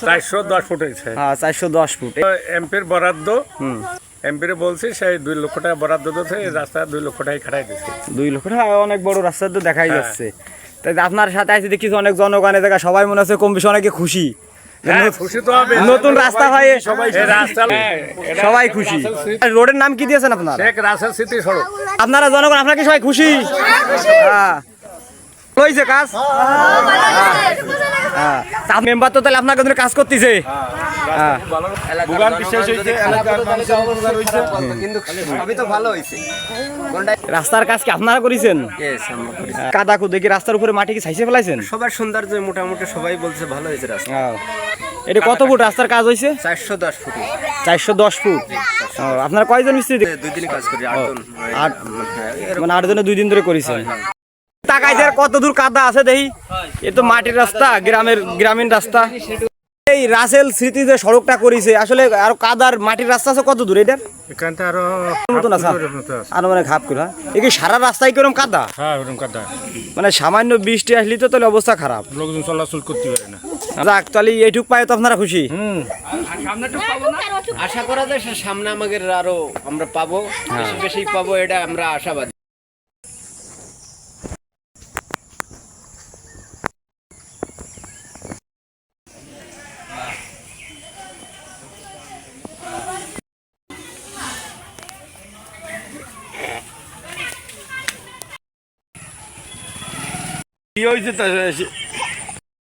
চারশো দশ ফুট হয়েছে হ্যাঁ চারশো দশ ফুট। এমপির বরাদ্দ হুম এমপির বলছি সেই দুই লক্ষ টাকা বরাদ্দ দিতে রাস্তা দুই লক্ষ টাকা খাটাই দিচ্ছে দুই লক্ষ টাকা অনেক বড় রাস্তা তো দেখাই হ্যাঁ। যাচ্ছে। তাই আপনার সাথে আছে দেখি অনেক জনগণের জায়গা সবাই মনে হচ্ছে কম বেশি অনেকে খুশি। হ্যাঁ, তো হবে। নতুন রাস্তা হয় হ্যাঁ, সবাই খুশি। রোডের নাম কি দিয়েছেন আপনার? শেখ রাসেল স্মৃতি সড়ক। আপনারা জনগণ আপনারা কি সবাই খুশি? হ্যাঁ কাজ? হ্যাঁ। মেম্বার তো তাহলে আপনার কিন্তু কাজ করতেছে। হ্যাঁ। হয়েছে রাস্তার কাজ কি আপনারা করেছেন? করি। কাদা কুদে কি রাস্তার উপরে মাটি কি ছাইছে ফেলাইছেন? সবার সৌন্দর্য মোটামুটি সবাই বলছে ভালো হয়েছে রাস্তা। হ্যাঁ। এটা কত ফুট রাস্তার কাজ হয়েছে? চারশো দশ ফুটে। চারশো দশ ফুট। আপনারা কয়জন মিস্ত্রি? দুই কাজ করি আটজন। আট হ্যাঁ, এরকম মানে আটজনে দুই দিন ধরে করেছেন। টাকাইতে কত দূর কাদা আছে দেখি। এ তো মাটির রাস্তা গ্রামের গ্রামীণ রাস্তা। এই রাসেল স্মৃতি যে সড়কটা করেছে আসলে আর কাদার মাটির রাস্তা আছে কত দূর আরও মতন আছে। আর মানে ঘাপ করে এ কি সারা রাস্তায় কিরম কাদা? হ্যাঁ ওরকম কথা মানে সামান্য বৃষ্টি আসলে তো তাহলে অবস্থা খারাপ। লোকজন চলাচল করতে পারে না। যাক তাহলে এইটুক পায় তো আপনারা খুশি। হুম। আশা করা যায় সামনে আমাদের আরও আমরা পাবো বেশি বেশি পাবো এটা আমরা আশাবাদী। কি হয়েছে তা